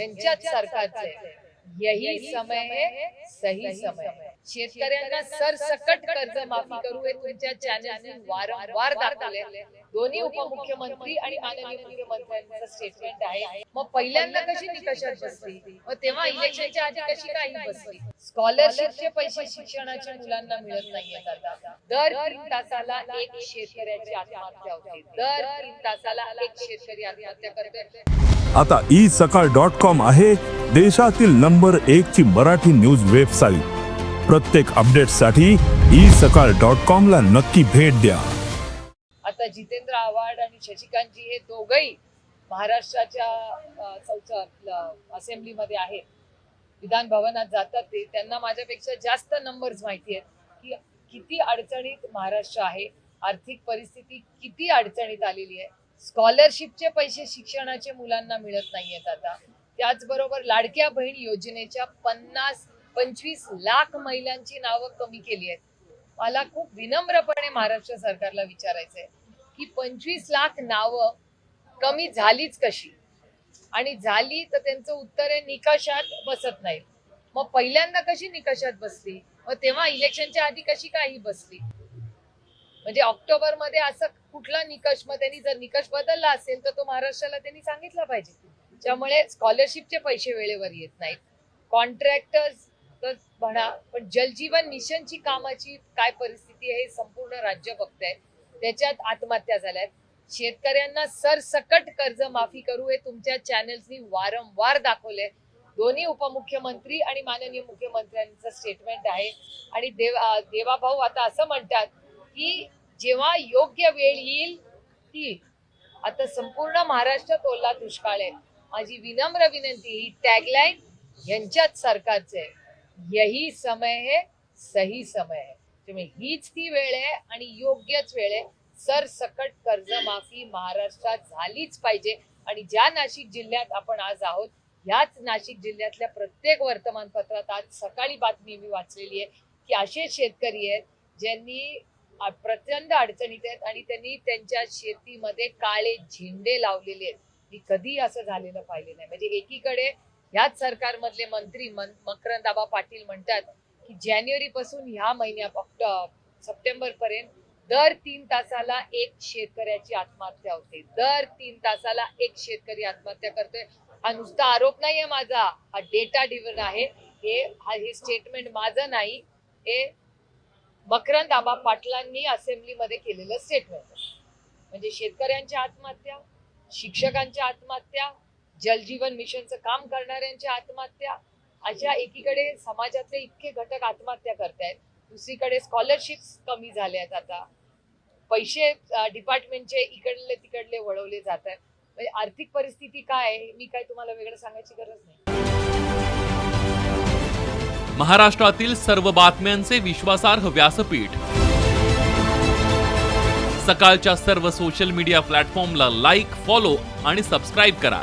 यांच्याच सरकारचं यही समय है सही समय है. शेतकऱ्यांना सरसकट कर्ज माफी करू हे तुमच्या चॅनलने वारंवार दाखवले दोन्ही उपमुख्यमंत्री आणि माननीय मुख्यमंत्र्यांचं स्टेटमेंट आहे. मग पहिल्यांदा कशी निकषात बसली? मग तेव्हा इलेक्शनच्या आधी कशी काही बसली? स्कॉलरशिपचे पैसे शिक्षणाच्या मुलांना मिळत नाहीयेत आता. दर तीन तासाला एक शेतकऱ्याची आत्महत्या होते. दर तीन तासाला एक शेतकरी आत्महत्या करतोय. आता ई सकाळ डॉट कॉम आहे देशातील नंबर एक ची मराठी न्यूज वेबसाईट प्रत्येक अपडेटसाठी ई सकाळ डॉट कॉम ला नक्की भेट द्या. आता जितेंद्र आव्हाड आणि शशिकांतजी हे दोघही महाराष्ट्राच्या अ, असेंब्लीमध्ये आहेत. विधान भवनात जातात ते. त्यांना माझ्यापेक्षा जास्त नंबर्स माहिती आहेत की किती अडचणीत महाराष्ट्र आहे आर्थिक परिस्थिती किती अडचणीत आलेली आहे. स्कॉलरशिपचे पैसे शिक्षणाचे मुलांना मिळत नाहीयेत आता. त्याचबरोबर लाडक्या बहीण योजनेच्या पन्नास पंचवीस लाख महिलांची नावं कमी केली आहेत. मला खूप विनम्रपणे महाराष्ट्र सरकारला विचारायचंय की पंचवीस लाख नावं कमी झालीच कशी? आणि झाली तर त्यांचं उत्तर आहे निकषात बसत नाही मग पहिल्यांदा कशी निकषात बसली? मग तेव्हा इलेक्शनच्या आधी कशी काही बसली? म्हणजे ऑक्टोबरमध्ये असं कुठला निकष मग त्यांनी जर निकष बदलला असेल तर तो महाराष्ट्राला त्यांनी सांगितला पाहिजे. त्यामुळे स्कॉलरशिपचे पैसे वेळेवर येत नाहीत. कॉन्ट्रॅक्टर्स तर म्हणा पण जलजीवन मिशनची कामाची काय परिस्थिती आहे हे संपूर्ण राज्य बघतंय. त्याच्यात आत्महत्या झाल्यात. शेतकऱ्यांना सरसकट कर्ज माफी करू हे तुमच्या चॅनल्सनी वारंवार दाखवले दोन्ही उपमुख्यमंत्री आणि माननीय मुख्यमंत्र्यांचं स्टेटमेंट आहे. आणि देव देवाभाऊ आता असं म्हणतात की जेव्हा योग्य वेळ येईल ती. आता संपूर्ण महाराष्ट्रात ओला दुष्काळ आहे. माझी विनम्र विनंती ही टॅगलाईन यांच्याच सरकारचे आहे. यही समय है सही समय है. त्यामुळे हीच ती वेळ आहे आणि योग्यच वेळ आहे. सरसकट कर्जमाफी महाराष्ट्रात झालीच पाहिजे. आणि ज्या नाशिक जिल्ह्यात आपण आज आहोत ह्याच नाशिक जिल्ह्यातल्या प्रत्येक वर्तमानपत्रात आज सकाळी बातमी मी वाचलेली आहे की असे शेतकरी आहेत ज्यांनी प्रचंड अडचणीत आहेत आणि त्यांनी त्यांच्या शेतीमध्ये काळे झेंडे लावलेले आहेत. मी कधी असं झालेलं पाहिले नाही. म्हणजे एकीकडे ह्याच सरकारमधले मंत्री मन- मकरंदाबा पाटील म्हणतात की जानेवारी पासून ह्या महिन्या सप्टेंबर पर्यंत दर तीन तासाला एक शेतकऱ्याची आत्महत्या होते. दर तीन तासाला एक शेतकरी आत्महत्या करतोय. हा नुसता आरोप नाहीये माझा. हा डेटा डिव्हन आहे. हे हा हे स्टेटमेंट माझं नाही. हे मकरंद आबा पाटलांनी असेंब्लीमध्ये केलेलं स्टेटमेंट म्हणजे शेतकऱ्यांच्या आत्महत्या शिक्षकांच्या आत्महत्या जलजीवन मिशनचं काम करणाऱ्यांच्या आत्महत्या अशा एकीकडे समाजातले इतके घटक आत्महत्या करतायत दुसरीकडे स्कॉलरशिप्स कमी झाल्या आहेत आता. पैसे डिपार्टमेंटचे इकडले तिकडले वळवले जात आहेत म्हणजे आर्थिक परिस्थिती काय आहे मी काय तुम्हाला वेगळं सांगायची गरज नाही. महाराष्ट्रातील सर्व बातम्यांचे विश्वासार्ह व्यासपीठ. सकाळच्या सर्व सोशल मीडिया प्लॅटफॉर्मला लाईक फॉलो आणि सबस्क्राईब करा.